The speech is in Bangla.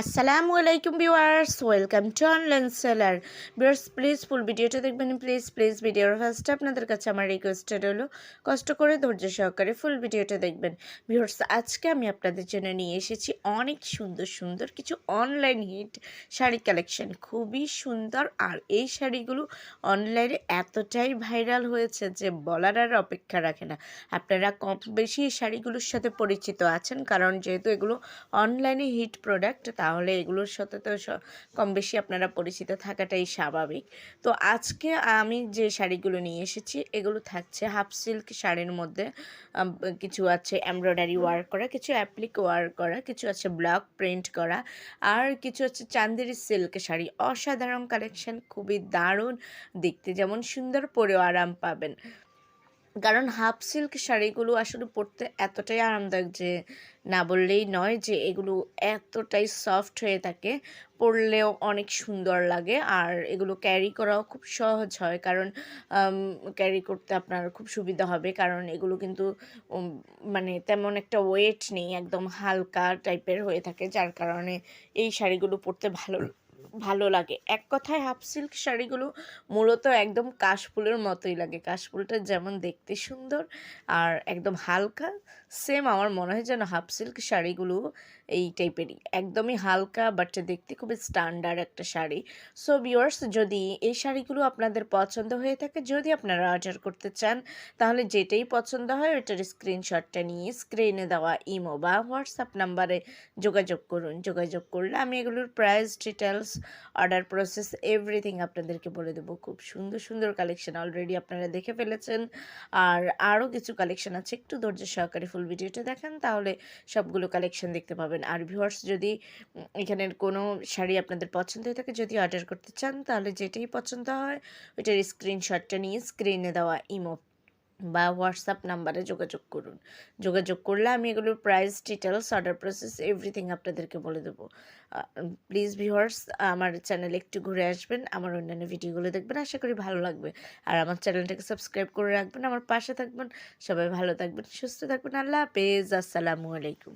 আসসালামু আলাইকুম viewers welcome to online seller viewers please full ভিডিওটা দেখবেন। প্লিজ প্লিজ ভিডিওর ফার্স্টে আপনাদের কাছে আমার রিকোয়েস্টেড হলো, কষ্ট করে ধৈর্য সহকারে ফুল ভিডিওটা দেখবেন। ভিউয়ার্স আজকে আমি আপনাদের জন্য নিয়ে এসেছি অনেক সুন্দর সুন্দর কিছু অনলাইন হিট শাড়ি কালেকশন খুবই সুন্দর। আর এই শাড়িগুলো অনলাইনে এতটাই ভাইরাল হয়েছে যে বলার আর অপেক্ষা রাখে না। আপনারা কম বেশি এই শাড়িগুলোর সাথে পরিচিত আছেন, কারণ যেহেতু এগুলো অনলাইনে হিট প্রোডাক্ট তাহলে এগুলোর সাথে তো কম বেশি আপনারা পরিচিত থাকাটাই স্বাভাবিক। তো আজকে আমি যে শাড়িগুলো নিয়ে এসেছি, এগুলো থাকছে হাফ সিল্ক শাড়ির মধ্যে কিছু আছে এমব্রয়ডারি ওয়ার্ক করা, কিছু অ্যাপ্লিক ওয়ার্ক করা, কিছু আছে ব্লক প্রিন্ট করা, আর কিছু আছে চান্দেরি সিল্ক শাড়ি। অসাধারণ কালেকশন খুবই দারুণ, দেখতে যেমন সুন্দর, পরেও আরাম পাবেন। কারণ হাফ সিল্ক শাড়িগুলো আসলে পরতে এতটাই আরামদায়ক যে না বললেই নয় যে এগুলো এতটাই সফট হয়ে থাকে, পরলেও অনেক সুন্দর লাগে। আর এগুলো ক্যারি করাও খুব সহজ হয় কারণ ক্যারি করতে আপনার খুব সুবিধা হবে। কারণ এগুলো কিন্তু মানে তেমন একটা ওয়েট নেই, একদম হালকা টাইপের হয়ে থাকে, যার কারণে এই শাড়িগুলো পরতে ভালো ভালো লাগে। এক কথায় হাফ সিল্ক শাড়িগুলো মূলত একদম কাশফুলের মতোই লাগে। কাশফুলটা যেমন দেখতে সুন্দর আর একদম হালকা সেম আমার মনে হয় যেন হাফ সিল্ক শাড়িগুলো এই টাইপেরই একদমই হালকা বাট দেখতে খুবই স্ট্যান্ডার্ড একটা শাড়ি। সো ভিউয়ার্স যদি এই শাড়িগুলো আপনাদের পছন্দ হয়ে থাকে, যদি আপনারা অর্ডার করতে চান, তাহলে যেটাই পছন্দ হয় ওইটার স্ক্রিনশটটা নিয়ে স্ক্রিনে দেওয়া ইমো বা হোয়াটসঅ্যাপ নাম্বারে যোগাযোগ করুন। যোগাযোগ করলে আমি এগুলোর price details order process everything আপনাদেরকে বলে দেবো। খুব সুন্দর সুন্দর কালেকশন অলরেডি আপনারা দেখে ফেলেছেন। আর আরও কিছু কালেকশন আছে, একটু ধৈর্য সহকারে ফুল ভিডিওটা দেখেন, তাহলে সবগুলো কালেকশন দেখতে পাবেন। আর ভিউয়ার্স যদি এখানের কোনো শাড়ি আপনাদের পছন্দ হয়ে থাকে, যদি অর্ডার করতে চান, তাহলে যেটাই পছন্দ হয়, ওইটার স্ক্রিনশটটা নিয়ে স্ক্রিনে দেওয়া ইমো বা হোয়াটসঅ্যাপ নাম্বারে যোগাযোগ করুন। যোগাযোগ করলে আমি এগুলোর price details order process everything আপনাদেরকে বলে দেবো। প্লিজ ভিউয়ার্স আমার চ্যানেলে একটু ঘুরে আসবেন, আমার অন্যান্য ভিডিওগুলো দেখবেন, আশা করি ভালো লাগবে। আর আমার চ্যানেলটাকে সাবস্ক্রাইব করে রাখবেন, আমার পাশে থাকবেন, সবাই ভালো থাকবেন, সুস্থ থাকবেন, আল্লাহ হাফেজ, আসসালামু আলাইকুম।